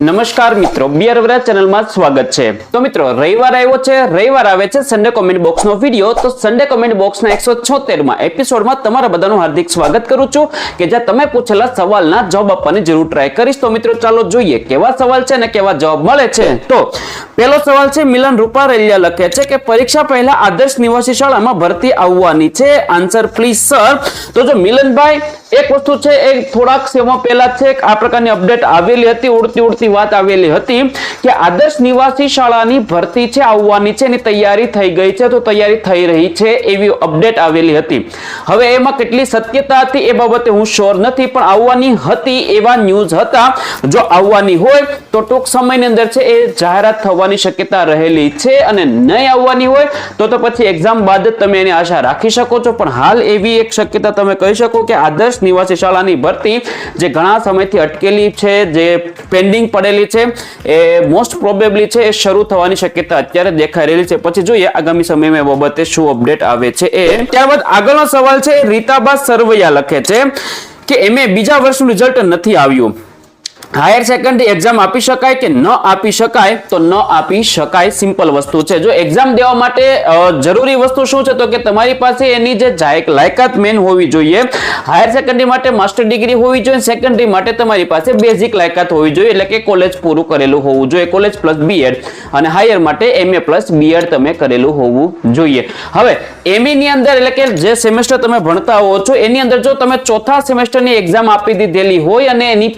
નમસ્કાર મિત્રો, બિયર ચેનલમાં સ્વાગત છે. તો મિત્રો, રવિવાર આવ્યો છે, રવિવાર આવે છે સન્ડે કોમેન્ટ બોક્સનો વીડિયો તો સન્ડે કોમેન્ટ બોક્સના એકસો છોતેરમાં એપિસોડમાં તમારા બધાનું હાર્દિક સ્વાગત કરું છું કે જ્યાં તમે પૂછેલા સવાલના જવાબ આપવાની જરૂર ટ્રાય કરીશ. તો મિત્રો, ચાલો જોઈએ કેવા સવાલ છે અને કેવા જવાબ મળે છે. તો પહેલો સવાલ છે, મિલન રૂપારેલિયા લખે છે કે પરીક્ષા પહેલા આદર્શ નિવાસી શાળામાં ભરતી આવવાની છે? આન્સર પ્લીઝ સર તો જો મિલનભાઈ, એક વસ્તુ છે, એ થોડાક સેવા પહેલા છે આ પ્રકારની અપડેટ આવેલી હતી, ઉડતી ઉડતી વાત આવેલી હતી કે આદર્શ નિવાસી શાળાની ભરતી છે, આવવાની છે એની તૈયારી થઈ ગઈ છે. તો તૈયારી થઈ રહી છે એવી અપડેટ આવેલી હતી. હવે એમાં કેટલી સત્યતા હતી એ બાબતે હું શ્યોર નથી, પણ આવવાની હતી એવા ન્યૂઝ હતા. જો આવવાની હોય તો ટૂંક સમયની અંદર છે એ જાહેરાત થવાની શક્યતા રહેલી છે અને નહીં આવવાની હોય તો તો પછી એક્ઝામ બાદ જ તમે એની આશા રાખી શકો છો. પણ હાલ એવી એક શક્યતા તમે કહી શકો કે આદર્શ નિવાસી શાળાની ભરતી જે ઘણા સમયથી અટકેલી છે, જે પેન્ડિંગ પડેલી છે. એ મોસ્ટ પ્રોબેબલી છે, એ શરૂ થવાની શક્યતા અત્યારે દેખાઈ રહેલી છે. પછી જોઈએ આગામી સમયમાં એ બાબતે શું અપડેટ આવે છે એ. ત્યારબાદ આગળનો સવાલ છે, રીતાબા સરવૈયા લખે છે કે એમે બીજા વર્ષનું રિઝલ્ટ નથી આવ્યું. હાયર સેકન્ડરી એક્ઝામ આપી શકાય કે ન આપી શકાય? તો ન આપી શકાય સિમ્પલ વસ્તુ છે. જો એક્ઝામ દેવા માટે જરૂરી વસ્તુ શું છે? તો કે તમારી પાસે એની જે જાયક- લાયકાત મેન હોવી જોઈએ. હાયર સેકન્ડરી માટે માસ્ટર ડિગ્રી હોવી જોઈએ. સેકન્ડરી માટે તમારી પાસે બેઝિક લાયકાત હોવી જોઈએ. એટલે કે કોલેજ પૂરું કરેલું હોવું જોઈએ. કોલેજ પ્લસ બીએડ અને હાયર માટે એમએ પ્લસ બીએડ તમે કરેલું હોવું જોઈએ. હવે એમએ ની અંદર એટલે કે જે સેમેસ્ટર તમે ભણતા હો છો, એની અંદર જો તમે ચોથા સેમેસ્ટરની એક્ઝામ આપી દીધેલી હોય અને એની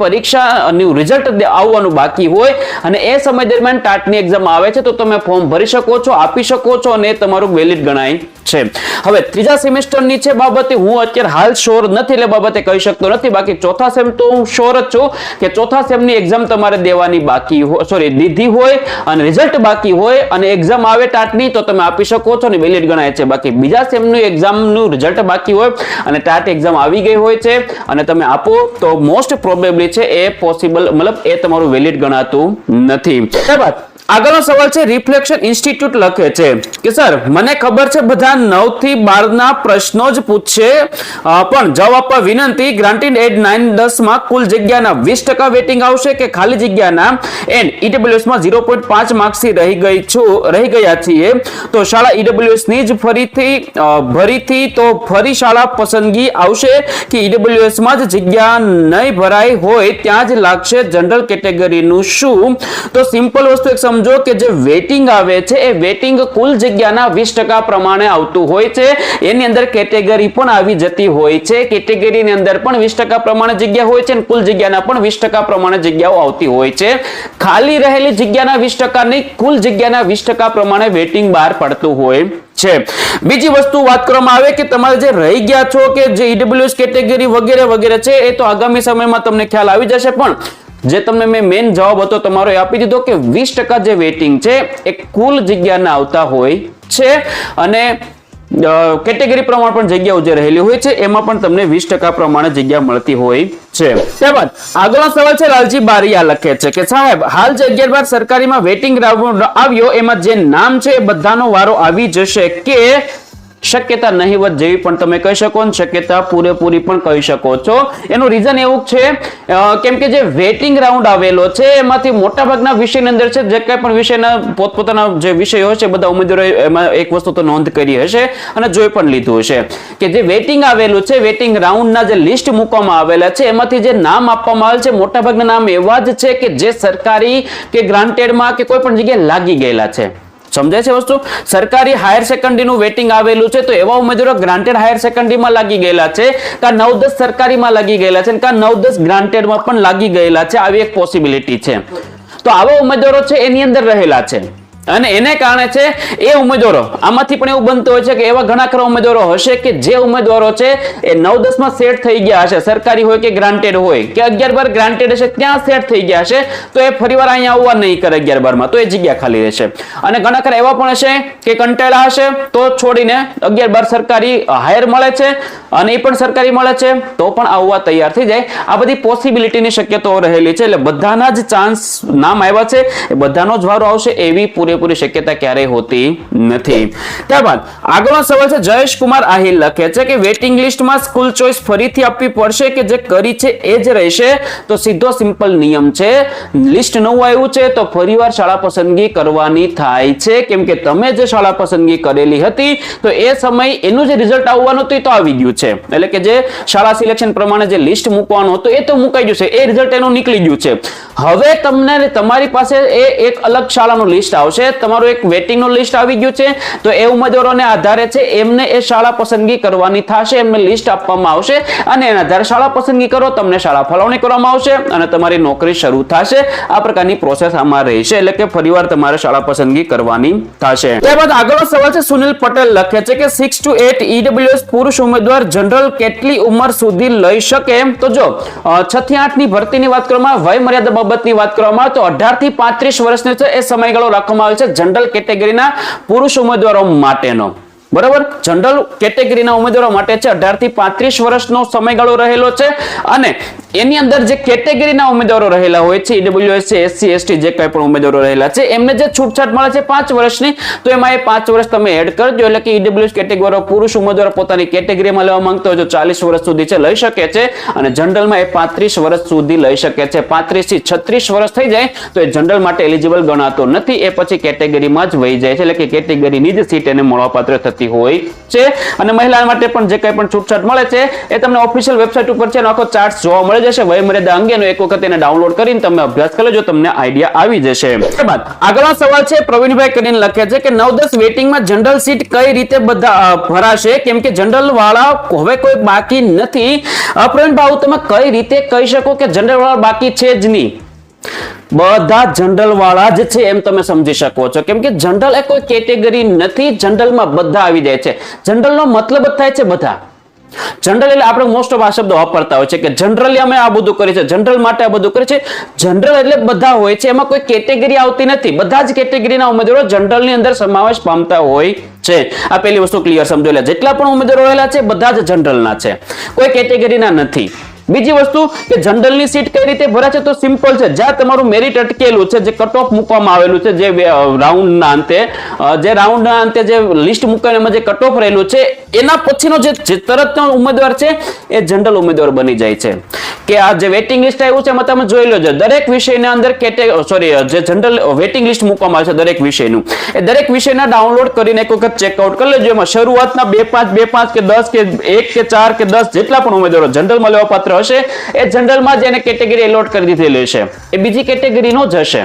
પરીક્ષાનું રિઝલ્ટ આવવાનું બાકી હોય. અને એ સમય દરમિયાન ટાટની એક્ઝામ આવે છે, તો તમે ફોર્મ ભરી શકો છો, આપી શકો છો અને તમારું વેલિડ ગણાય છે. હવે ત્રીજા સેમેસ્ટરની છે બાબતે હું અત્યારે હાલ શોર નથી, એટલે બાબતે કહી શકતો નથી. બાકી ચોથા સેમ તો હું શોર જ છું કે ચોથા સેમની એક્ઝામ તમારે દેવાની બાકી સોરી દીધી હોય અને રિઝલ્ટ બાકી હોય અને એક્ઝામ આવે ટાટની, તો તમે આપી શકો છો અને વેલિડ ગણાય છે. બાકી બીજા સેમનું એક્ઝામનું રિઝલ્ટ બાકી હોય અને ટાટ એક્ઝામ આવી ગઈ હોય છે અને તમે આપો, તો મોસ્ટ પ્રોબેબલી છે એ પોસિબલ મતલબ એ તમારું વેલિડ ગણાતું નથી. ત્યારબાદ આગળનો સવાલ છે રિફ્લેક્શન ઇન્સ્ટિટ્યૂટ લખે છે કે, સર, મને ખબર છે, બધા નવથી બાર ના પ્રશ્નો જ પૂછશે પણ જવાબ આપવા વિનંતી ગ્રાન્ટેડ એડ નાઇન દસમાં કુલ જગ્યાના વીસ ટકા વેટિંગ આવશે કે ખાલી જગ્યાના? એન્ડ ઈડબ્લ્યુએસમાં ઝીરો પોઈન્ટ પાંચ માર્ક્સથી રહી ગઈ છું, રહી ગયા છીએ. તો શાળા ઈડબ્લ્યુએસની જ ફરીથી ભરીથી તો ફરી શાળા પસંદગી આવશે કે ઈડબ્લ્યુએસમાં જ જગ્યા નહીં ભરાઈ હોય, ત્યાં જ લાગશે જનરલ કેટેગરીનું શું? તો સિમ્પલ વસ્તુ એક સમજો કે જે વેટિંગ આવે છે, એ વેટિંગ કુલ જગ્યાના વીસ ટકા પ્રમાણે આવતું હોય છે. એની અંદર કેટેગરી પણ આવી જતી હોય છે. કેટેગરીની અંદર પણ વીસ પ્રમાણે જગ્યા હોય છે અને કુલ જગ્યાના પણ વીસ ટકા પ્રમાણે જગ્યાઓ આવતી હોય છે. ખાલી રહેલી જગ્યાના વીસ ટકા કુલ જગ્યાના વીસ પ્રમાણે વેટિંગ બહાર પડતું હોય છે. બીજી વસ્તુ વાત કરવામાં આવે કે તમારે જે રહી ગયા છો કે જે ઈડબ્લ્યુએસ કેટેગરી વગેરે વગેરે છે, એ તો આગામી સમયમાં તમને ખ્યાલ આવી જશે, પણ જે તમને મેં મેઇન જવાબ હતો તમારો એ આપી દીધો કે વીસ ટકા જે વેટિંગ છે એ કુલ જગ્યાના આવતા હોય છે અને કેટેગરી પ્રમાણે પણ જગ્યાઓ જે રહેલી હોય છે, એમાં પણ તમને વીસ ટકા પ્રમાણે જગ્યા મળતી હોય છે. ત્યારબાદ આગળનો સવાલ છે, લાલજી બારિયા લખે છે કે, સાહેબ, હાલ જે અગિયાર બાર સરકારીમાં વેટિંગ આવ્યો, એમાં જે નામ છે એ બધાનો વારો આવી જશે કે શક્યતા નહીવત જેવી પણ તમે કહી શકો ને શક્યતા પૂરેપૂરી પણ કહી શકો છો. એનું રીઝન એવું છે કેમ કે જે વેટિંગ રાઉન્ડ આવેલો છે, એમાંથી મોટાભાગના વિષયની અંદર છે, જે કંઈ પણ વિષયના પોતપોતાના જે વિષયો છે બધા ઉમેદવારોએ એમાં એક વસ્તુ તો નોંધ કરી હશે અને જોઈ પણ લીધું હશે. કે જે વેટિંગ આવેલું છે વેટિંગ રાઉન્ડના જે લિસ્ટ મૂકવામાં આવેલા છે, એમાંથી જે નામ આપવામાં આવેલ છે, મોટાભાગના નામ એવા જ છે કે જે સરકારી કે ગ્રાન્ટેડમાં કે કોઈ પણ જગ્યાએ લાગી ગયેલા છે. સમજાય છે વસ્તુ? સરકારી હાયર સેકન્ડરીનું વેટિંગ આવેલું છે, તો એવા ઉમેદવારો ગ્રાન્ટેડ હાયર સેકન્ડરીમાં લાગી ગયેલા છે, કા નવ દસ સરકારીમાં લાગી ગયેલા છે કા નવ દસ ગ્રાન્ટેડમાં પણ લાગી ગયેલા છે, આવી એક પોસિબિલિટી છે. તો આવા ઉમેદવારો છે, એની અંદર રહેલા છે. અને એને કારણે છે એ ઉમેદવારો, આમાંથી પણ એવું બનતું હોય છે કે એવા ઘણા ખરા ઉમેદવારો હશે કે જે ઉમેદવારો છે એ નવ દસમાં સેટ થઈ ગયા હશે, સરકારી હોય કે ગ્રાન્ટેડ હોય, કે અગિયાર બાર ગ્રાન્ટેડ હશે, ત્યાં સેટ થઈ ગયા હશે, તો એ ફરીવાર અહીંયા આવવા નહીં કરે અગિયાર બારમાં, તો એ જગ્યા ખાલી રહેશે. અને ઘણા ખરા એવા પણ હશે કે કંટાળા હશે, તો છોડીને અગિયાર બાર સરકારી હાયર મળે છે અને એ પણ સરકારી મળે છે, તો પણ આવવા તૈયાર થઈ જાય. આ બધી પોસિબિલિટીની શક્યતાઓ રહેલી છે, એટલે બધાના જ ચાન્સ નામ આવ્યા છે, એ બધાનો જ વારો આવશે એવી પૂરે પૂરેપૂરી શક્યતા ક્યારેય હોતી નથી. ત્યારબાદ, આગળનો સવાલ છે જયેશ કુમાર આહિર લખે છે કે વેટિંગ લિસ્ટમાં સ્કૂલ ચોઇસ ફરીથી આપવી પડશે કે જે કરી છે એ જ રહેશે? તો સીધો સિમ્પલ નિયમ છે, લિસ્ટ નવું આવ્યું છે તો ફરીવાર શાળા પસંદગી કરવાની થાય છે. કેમ કે તમે જે શાળા પસંદગી કરેલી હતી, તો એ સમય એનું જે રિઝલ્ટ આવવાનું હતું એ તો આવી ગયું છે. એટલે કે જે શાળા સિલેક્શન પ્રમાણે જે લિસ્ટ મૂકવાનું હતું એ તો મુકાઈ ગયું છે, એ રિઝલ્ટ એનું નીકળી ગયું છે. હવે તમને તમારી પાસે એ એક અલગ શાળાનું લિસ્ટ આવશે તમારું એક વેટિંગનું લિસ્ટ આવી ગયું છે. તો એ ઉમેદવારોને આધારે છે, એમને એ શાળા પસંદગી કરવાની થશે, એમને લિસ્ટ આપવામાં આવશે અને એના આધારે શાળા પસંદગી કરો, તમને શાળા ફાળવણી કરવામાં આવશે અને તમારી નોકરી શરૂ થશે. આ પ્રકારની પ્રોસેસ આમાં રહેશે, એટલે કે ફરીવાર તમારે શાળા પસંદગી કરવાની થશે. ત્યારબાદ આગળનો સવાલ છે, સુનિલ પટેલ લખે છે કે સિક્સ ટુ એટ ઈડબ્લ્યુએસ પુરુષ ઉમેદવાર જનરલ કેટલી ઉંમર સુધી લઈ શકે? તો જો છ થી આઠની ભરતીની વાત કરવામાં વય મર્યાદા બાબતની વાત કરવામાં આવે, તો અઢારથી પાંત્રીસ વર્ષની છે, એ સમયગાળો રાખવામાં આવે છે જનરલ કેટેગરીના પુરુષ ઉમેદવારો માટેનો. બરાબર? જનરલ કેટેગરીના ઉમેદવારો માટે છે અઢારથી પાંત્રીસ વર્ષનો સમયગાળો રહેલો છે અને એની અંદર જે કેટેગરીના ઉમેદવારો રહેલા હોય છે ઈડબ્લ્યુએસ છે એસસી એસટી જે કંઈ પણ ઉમેદવારો રહેલા છે, એમને જે છૂટછાટ મળે છે પાંચ વર્ષની, તો એમાં એ પાંચ વર્ષ તમે એડ કરજો એટલે કે ઈડબ્લ્યુએસ કેટેગરીવાળો પુરુષ ઉમેદવાર પોતાની કેટેગરીમાં લેવા માંગતો હોય તો ચાલીસ વર્ષ સુધી છે, લઈ શકે છે અને જનરલમાં એ પાંત્રીસ વર્ષ સુધી લઈ શકે છે. પાંત્રીસથી છત્રીસ વર્ષ થઈ જાય તો એ જનરલ માટે એલિજિબલ ગણાતો નથી, એ પછી કેટેગરીમાં જ વહી જાય છે, એટલે કે કેટેગરીની જ સીટ એને મળવાપાત્ર થતી હોય છે. અને મહિલા માટે પણ જે કંઈ પણ છૂટછાટ મળે છે એ તમને ઓફિશિયલ વેબસાઇટ ઉપર છે એનો આખો ચાર્ટ જોવા મળે જશે. વયમર્યાદા અંગેનો એક વખત એને ડાઉનલોડ કરીને તમે અભ્યાસ કરી લેજો તમને આઈડિયા આવી જશે. ત્યારબાદ આગળનો સવાલ છે પ્રવીણભાઈ કરીને લખે છે કે નવ દસ વેટિંગમાં જનરલ સીટ કઈ રીતે બધા ભરાશે? કેમ કે જનરલ વાળા હવે કોઈ બાકી નથી. અ, પ્રવીણભાઈ તમે કઈ રીતે કહી શકો કે જનરલ વાળા બાકી છે જ નહીં? બધા જનરલ વાળા જ છે એમ તમે સમજી શકો છો. કેમ કે જનરલ એ કોઈ કેટેગરી નથી, જનરલમાં બધા આવી જાય છે. જનરલનો મતલબ જ થાય છે બધા. જનરલ એટલે આપણે મોસ્ટ ઓફ આ શબ્દો વાપરતા હોય છે કે જનરલી અમે આ બધું કરીએ છીએ, જનરલ માટે આ બધું કરીએ છીએ. જનરલ એટલે બધા હોય છે, એમાં કોઈ કેટેગરી આવતી નથી. બધા જ કેટેગરીના ઉમેદવારો જનરલની અંદર સમાવેશ પામતા હોય છે. આ પહેલી વસ્તુ ક્લિયર સમજો એટલે જેટલા પણ ઉમેદવારો રહેલા છે, બધા જ જનરલના છે. કોઈ કેટેગરીના નથી. બીજી વસ્તુ કે જનરલની સીટ કઈ રીતે ભરાય છે તો સિમ્પલ છે. જ્યાં તમારું મેરિટ અટકેલું છે, જે કટ ઓફ મૂકવામાં આવેલું છે, જે રાઉન્ડના અંતે જે રાઉન્ડના અંતે જે લિસ્ટ મૂકવામાં જે કટ ઓફ રહેલું છે, એના પછીનો જે તરત તરતનો ઉમેદવાર છે, એ જનરલ ઉમેદવાર બની જાય છે. કે આ જે વેટિંગ લિસ્ટ આવ્યું છે, એમાં તમે જોઈ લેજો, દરેક વિષયના અંદર કેટે સોરી જે જનરલ વેટિંગ લિસ્ટ મૂકવામાં આવે છે દરેક વિષયનું. એ દરેક વિષયના ડાઉનલોડ કરીને એક વખત ચેકઆઉટ કરી લેજો. એમાં શરૂઆતના બે પાંચ બે પાંચ કે દસ કે એક કે ચાર કે દસ જેટલા પણ ઉમેદવારો જનરલમાં લેવા પાત્ર હશે એ જનરલમાં જ એને કેટેગરી એલોટ કરી દીધેલી છે. એ બીજી કેટેગરીનો જ હશે.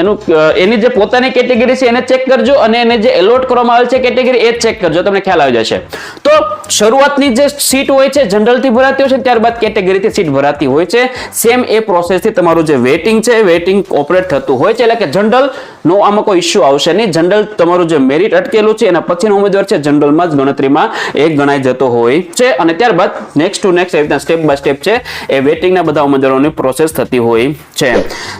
એનું એની જે પોતાની કેટેગરી છે એને ચેક કરજો અને એને જે એલોટ કરવામાં આવેલ છે કેટેગરી એ ચેક કરજો. તમને ખ્યાલ આવી જશે. તો શરૂઆતની જે સીટ હોય છે, જનરલથી ભરાતી હોય છે, ત્યારબાદ કેટેગરીથી સીટ ભરાતી હોય છે. સેમ એ પ્રોસેસથી તમારું જે વેટિંગ છે વેટિંગ ઓપરેટ થતું હોય છે, એટલે કે જનરલ નો આમાં કોઈ ઇસ્યુ આવશે નહીં. જનરલ તમારું જે મેરિટ અટકેલું છે, એના પછીનો ઉમેદવાર છે, જનરલમાં જ ગણતરીમાં એ ગણાઈ જતો હોય છે. અને ત્યારબાદ નેક્સ્ટ ટુ નેક્સ્ટ એવી સ્ટેપ બાય સ્ટેપ છે, એ વેટિંગના બધા ઉમેદવારોની પ્રોસેસ થતી હોય છે.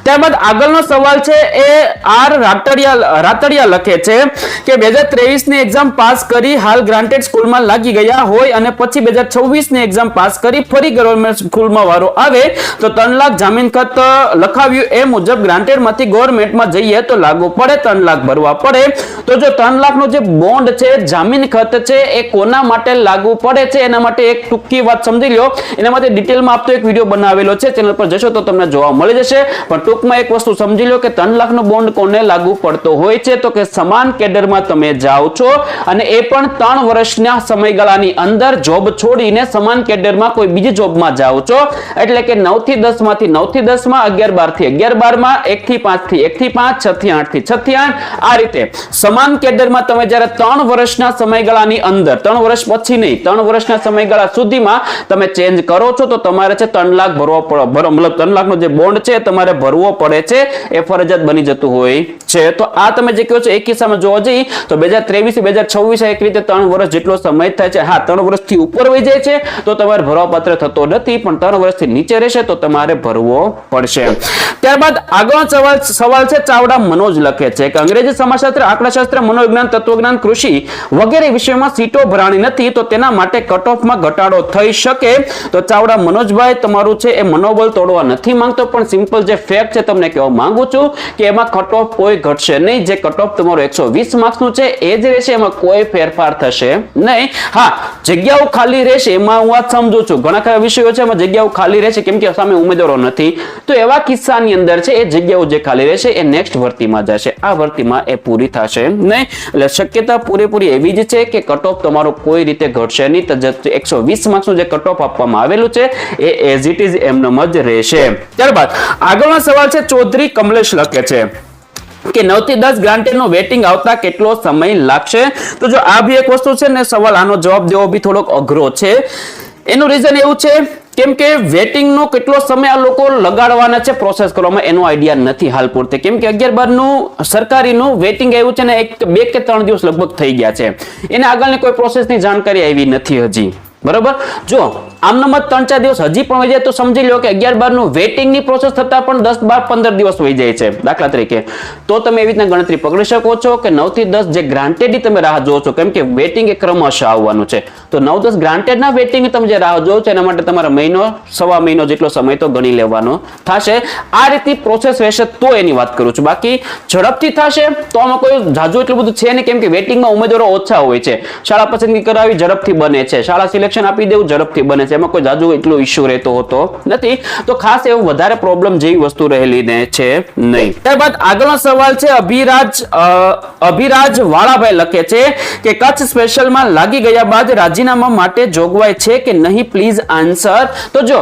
ત્યારબાદ આગળનો સવાલ છે, એ આર રાતડિયા રાતડિયા લખે છે કે બે હજાર ત્રેવીસની એક્ઝામ પાસ કરી હાલ ગ્રાન્ટેડ સ્કૂલમાં લાગી ગયા હોય અને પછી બે હજાર છવ્વીસની એક્ઝામ પાસ કરી ફરી ગવર્મેન્ટ સ્કૂલમાં વારો આવે તો ત્રણ લાખ જામીન ખત લખાવ્યું. એ મુજબ ગ્રાન્ટેડમાંથી ગવર્મેન્ટમાં જઈએ તો લાગુ પડે, ત્રણ લાખ ભરવા પડે. તો જો ત્રણ લાખનો જે બોન્ડ છે, જામીન ખત છે, એ કોના માટે લાગુ પડે છે? એના માટે એક ટૂંકી વાત સમજી લો. એના માટે ડિટેલમાં આપતો એક વીડિયો બનાવેલો છે ચેનલ પર જશો તો તમને જોવા મળી જશે. પણ ટૂંકમાં એક વસ્તુ સમજી લો કે ત્રણ લાખનો બોન્ડ કોને લાગુ પડતો હોય છે? તો કે સમાન કેડરમાં તમે જાઓ છો અને એ પણ ત્રણ વર્ષના સમયગાળાની અંદર જોબ છોડીને સમાન કેડરમાં કોઈ બીજી જોબમાં જાઓ છો. એટલે કે નવથી દસમાંથી નવથી દસમાં અગિયાર બારથી અગિયાર બારમાં એક થી પાંચથી એક થી પાંચ છ થી આઠ છ થી આઠ, આ રીતે. સમાન કેડરમાં તમે જ્યારે ત્રણ વર્ષના સમયગાળાની અંદર, ત્રણ વર્ષ પછી નહીં, ત્રણ વર્ષના સમયગાળા સુધીમાં તમે ચેન્જ કરો છો, તો તમારે છે ત્રણ લાખ ભરવો મતલબ ત્રણ લાખનો જે બોન્ડ છે તમારે ભરવો પડે છે, એ ફરજિયાત બની જતું હોય છે. તો આ તમે જે કહો છો એક કિસ્સામાં જોવા જઈએ, તો બે હજાર ત્રેવીસ બે હજાર છવ્વીસ એક રીતે ત્રણ વર્ષ જેટલો સમય થાય છે. હા, ત્રણ વર્ષથી ઉપર વહી જાય છે, તો તમારે ભરવા પાત્ર થતો નથી, પણ ત્રણ વર્ષથી નીચે રહેશે, તો તમારે ભરવો પડશે. ત્યારબાદ આગળનો સવાલ છે ચાવડા મનોજ લખે છે કે અંગ્રેજી સમાજશાસ્ત્ર, આંકડાશાસ્ત્ર, મનોવિજ્ઞાન, તત્વજ્ઞાન, કૃષિ વગેરે વિષયોમાં સીટો ભરાણી નથી, તો તેના માટે કટ ઓફમાં ઘટાડો થઈ શકે. તો ચાવડા મનોજભાઈ, તમારું છે એ મનોબળ તોડવા નથી માંગતો, પણ સિમ્પલ જે ફેક્ટ છે તમને કહેવા માંગુ છું કે એમાં કટ ઓફ કોઈ ઘટશે નહીં. જે કટ ઓફ તમારો એકસો વીસ માર્ક્સનું છે, એ જ રહેશે, એમાં કોઈ ફેરફાર થશે નહીં. હા, જગ્યાઓ ખાલી રહેશે, એમાં હું વાત સમજુ છું. ઘણા ખરા વિષયો છે, એમાં જગ્યાઓ ખાલી રહેશે, કેમ કે સામે ઉમેદવારો નથી. તો એવા કિસ્સાની અંદર છે, એ જગ્યાઓ જે ખાલી રહેશે, એ નેક્સ્ટ ભરતીમાં જશે આ ભરતીમાં એ પૂરી થશે નહીં. એટલે શક્યતા પૂરેપૂરી એવી જ છે કે કટ તમારો કોઈ રીતે ઘટશે નહીં. એકસો વીસ માર્ક્સનું જે કટ આપવામાં આવેલું છે, એ એઝ ઇટ ઇઝ એમનેમ જ રહેશે. ત્યારબાદ આગળનો સવાલ છે, ચૌધરી કમલેશ લખે છે કે નવથી દસ ગ્રાન્ટેડનું વેટિંગ આવતા કેટલો સમય લાગશે? તો જો આ બી એક વસ્તુ છે ને સવાલ આનો જવાબ દેવો બી થોડોક અઘરો છે. એનું રીઝન એવું છે કેમ કે વેટિંગનો કેટલો સમય આ લોકો લગાડવાના છે પ્રોસેસ કરવામાં એનો આઈડિયા નથી હાલ પૂરતે. કેમ કે અગિયાર બારનું સરકારીનું વેટિંગ આવ્યું છે ને એક બે કે ત્રણ દિવસ લગભગ થઈ ગયા છે. એને આગળની કોઈ પ્રોસેસની જાણકારી આવી નથી હજી. બરોબર? જો આમનામાં ત્રણ ચાર દિવસ હજી પણ હોય જાય તો સમજી લો કે અગિયાર બારનું વેટિંગની પ્રોસેસ થતા પણ દસ બાર પંદર દિવસ હોય જાય છે, દાખલા તરીકે. તો તમે એવી રીતના ગણતરી પકડી શકો છો કે નવથી દસ જે ગ્રાન્ટેડ તમે રાહ જોવો છો, કેમ કે વેટિંગ એ ક્રમશ આવવાનું છે. તો નવ દસ ગ્રાન્ટેડ ના વેટિંગ તમે જે રાહ જોવો છો, એના માટે તમારે મહિનો, સવા મહિનો જેટલો સમય તો ગણી લેવાનો થશે. આ રીતની પ્રોસેસ રહેશે તો એની વાત કરું છું. બાકી ઝડપથી થશે તો આમાં કોઈ જાજુ એટલું બધું છે નહીં, કેમ કે વેટિંગમાં ઉમેદવારો ઓછા હોય છે. શાળા પસંદગી કરાવી ઝડપથી બને છે. શાળા સિલેક્શન આપી દેવું ઝડપથી બને છે. એમાં કોઈ જાજુ એટલો ઇશ્યુ રહેતો હોતો નથી. તો ખાસ એવું વધારે પ્રોબ્લેમ જેવી વસ્તુ રહેલી છે નહીં. ત્યારબાદ આગળનો સવાલ છે, અભિરાજ અભિરાજ વાળાભાઈ લખે છે કે, કચ્છ સ્પેશિયલમાં લાગી ગયા બાદ રાજીનામા માટે જોગવાઈ છે કે નહીં? પ્લીઝ આન્સર તો જો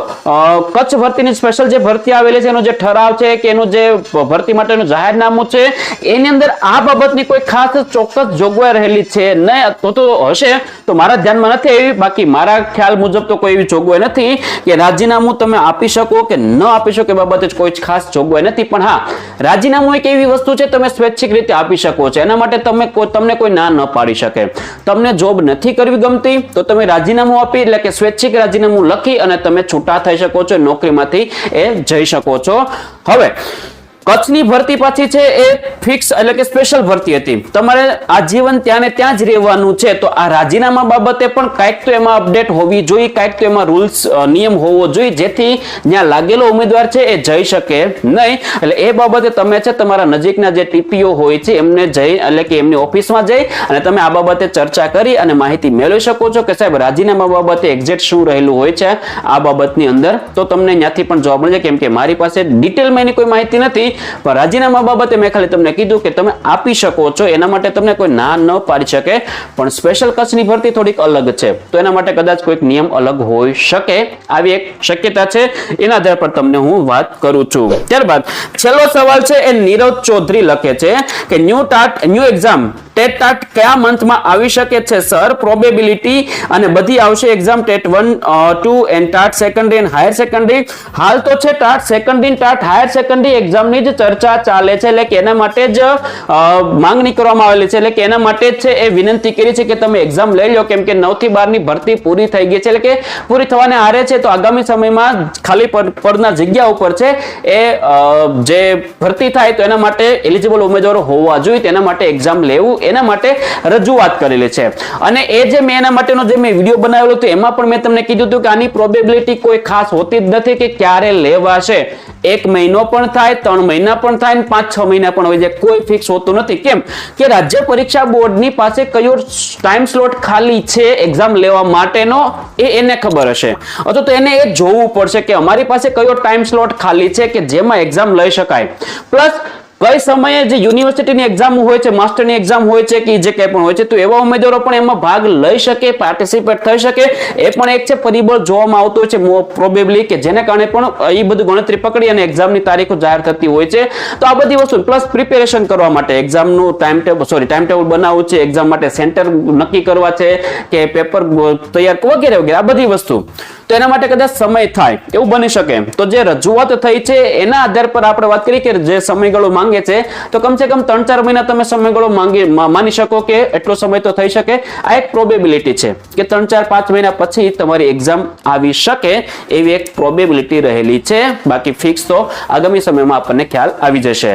કચ્છ ભરતીની સ્પેશિયલ જે ભરતી આવેલી છે, એનો જે ઠરાવ છે કે એનું જે ભરતી માટેનું જાહેરનામું છે, એની અંદર આ બાબતની કોઈ ખાસ ચોક્કસ જોગવાઈ રહેલી છે નહીં. તો તો હશે. તો મારા ધ્યાનમાં નથી આવી. બાકી મારા ખ્યાલ મુજબ તો કોઈ એવી જોગવાઈ નથી કે રાજીનામું તમે આપી શકો કે ન આપી શકો એ બાબતે કોઈ ખાસ જોગવાઈ નથી. પણ હા, રાજીનામું એક એવી વસ્તુ છે તમે સ્વૈચ્છિક રીતે આપી શકો છો. એના માટે તમે તમને કોઈ ના ન પાડી શકે. તમને જોબ નથી કરવી ગમતી, તો તમે રાજીનામું આપી એટલે કે સ્વૈચ્છિક રાજીનામું લખી અને તમે છૂટા થઈ શકો છો, નોકરીમાંથી એ જઈ શકો છો. હવે કચ્છની ભરતી પાછી છે એ ફિક્સ એટલે કે સ્પેશિયલ ભરતી હતી. તમારે આજીવન ત્યાં ત્યાં જ રહેવાનું છે. તો આ રાજીનામા બાબતે પણ કાંઈક તો એમાં અપડેટ હોવી જોઈએ, કાંઈક તો એમાં રૂલ્સ નિયમ હોવો જોઈએ. જેથી જ્યાં લાગેલો ઉમેદવાર છે એ જઈ શકે નહીં. એટલે એ બાબતે તમે છે તમારા નજીકના જે ટીપીઓ હોય છે, એમને જઈ એટલે કે એમની ઓફિસમાં જઈ અને તમે આ બાબતે ચર્ચા કરી અને માહિતી મેળવી શકો છો કે સાહેબ રાજીનામા બાબતે એક્ઝેક્ટ શું રહેલું હોય છે આ બાબતની અંદર. તો તમને ત્યાંથી પણ જવાબ મળે કેમ કે મારી પાસે ડિટેલમાં એની કોઈ માહિતી નથી. પણ રાજીનામા બાબતે મેં ખાલી તમને કીધું કે તમે આપી શકો છો, એના માટે તમને કોઈ ના ન પાડી શકે, પણ સ્પેશિયલ કચ્છની ભરતી થોડીક અલગ છે. તો એના માટે કદાચ કોઈક નિયમ અલગ હોઈ શકે. આવી એક શક્યતા છે. એના આધાર પર તમને હું વાત કરું છું. ત્યારબાદ, છેલ્લો સવાલ છે, એ નીરવ ચૌધરી લખે છે કે new TAT, new exam TET TAT કયા મંથમાં આવી શકે છે, સર? પ્રોબેબિલિટી અને બધી આવશે exam TET one two, and TAT secondary and higher secondary હાલ તો છે TAT secondary TAT higher secondary એક્ઝામની જ ચર્ચા ચાલે છે, એટલે કે એના માટે જ માંગણી કરવામાં આવેલી છે, એટલે કે એના માટે જ છે એ વિનંતી કરી છે કે તમે એક્ઝામ લઈ લો, કેમ કે નવથી બારની ભરતી પૂરી થઈ ગઈ છે, એટલે કે પૂરી થવાને આરે છે, તો આગામી સમયમાં ખાલી પદના જગ્યા ઉપર છે એ જે ભરતી થાય તો એના માટે એલિજિબલ ઉમેદવારો હોવા જોઈએ, તેના માટે એક્ઝામ લેવું એના માટે રજૂઆત કરેલી છે. અને એ જે મેં એના માટેનો જે મેં વીડિયો બનાવેલો હતો, એમાં પણ મેં તમને કીધું હતું કે આની પ્રોબેબિલિટી કોઈ ખાસ હોતી જ નથી કે ક્યારે લેવાશે. એક મહિનો પણ થાય, ત્રણ મહિના પણ થાય ને પાંચ છ મહિના પણ હોય છે. કોઈ ફિક્સ હોતું નથી. કેમ? કે રાજ્ય પરીક્ષા બોર્ડની પાસે કયો ટાઈમ સ્લોટ ખાલી છે એક્ઝામ લેવા માટેનો, એ એને ખબર હશે. અથવા તો એને એ જોવું પડશે કે અમારી પાસે કયો ટાઈમ સ્લોટ ખાલી છે કે જેમાં એક્ઝામ લઈ શકાય. પ્લસ કઈ સમયે જે યુનિવર્સિટીની એક્ઝામ હોય છે માસ્ટરની એક્ઝામ હોય છે કે જે કંઈ પણ હોય છે, તો એવા ઉમેદવારો પણ એમાં ભાગ લઈ શકે પાર્ટિસિપેટ થઈ શકે. એ પણ એક છે, પરિબળ જોવામાં આવતું છે પ્રોબેબલી કે જેને કારણે પણ એ બધું ગણતરી પકડી અને એક્ઝામની તારીખો જાહેર થતી હોય છે. તો આ બધી વસ્તુ પ્લસ પ્રિપેરેશન કરવા માટે એક્ઝામનું time table sorry time table બનાવવું છે એક્ઝામ માટે સેન્ટર નક્કી કરવા છે, કે પેપર તૈયાર વગેરે વગેરે, આ બધી વસ્તુ. તો એના માટે કદાચ સમય થાય, એવું બની શકે. તો જે રજૂઆત થઈ છે, એના આધાર પર આપણે વાત કરીએ કે જે સમયગાળો માંગ છે. તો કમસે કમ ત્રણ ચાર મહિના તમે સમયગાળો માંગી માની શકો કે એટલો સમય તો થઈ શકે. આ એક પ્રોબેબિલિટી છે કે ત્રણ ચાર પાંચ મહિના પછી તમારી એક્ઝામ આવી શકે એવી એક પ્રોબેબિલિટી રહેલી છે. બાકી ફિક્સ તો આગામી સમયમાં આપણને ખ્યાલ આવી જશે.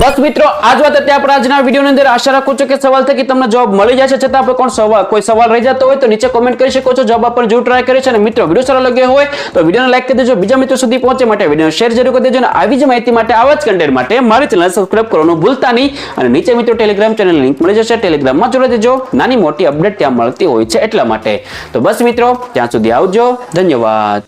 બસ મિત્રો, આજ વાત અત્યારે આપણે આજના વિડીયોની અંદર. આશા રાખું છું કે સવાલ થકી તમને જવાબ મળી જશે. છતાં આપણે કોણ સવાલ કોઈ સવાલ રહી જતો હોય તો નીચે કોમેન્ટ કરી શકો છો. જવાબ આપણને જરૂર ટ્રાય કરે અને મિત્રો, વીડિયો સારો લાગ્યો હોય તો વિડીયોને લાઈક કરી દેજો. બીજા મિત્રો સુધી પહોંચે માટે વીડિયો શેર જરૂર કરી દેજો અને આવી જ માહિતી માટે આવા જ કન્ટેન્ટ માટે મારી ચેનલ સબસ્ક્રાઇબ કરવાનું ભૂલતા નહીં. અને નીચે મિત્રો ટેલિગ્રામ ચેનલ લિંક મળી જશે. ટેલિગ્રામમાં જોડાઈ દેજો. નાની મોટી અપડેટ ત્યાં મળતી હોય છે એટલા માટે. તો બસ મિત્રો, ત્યાં સુધી આવજો. ધન્યવાદ.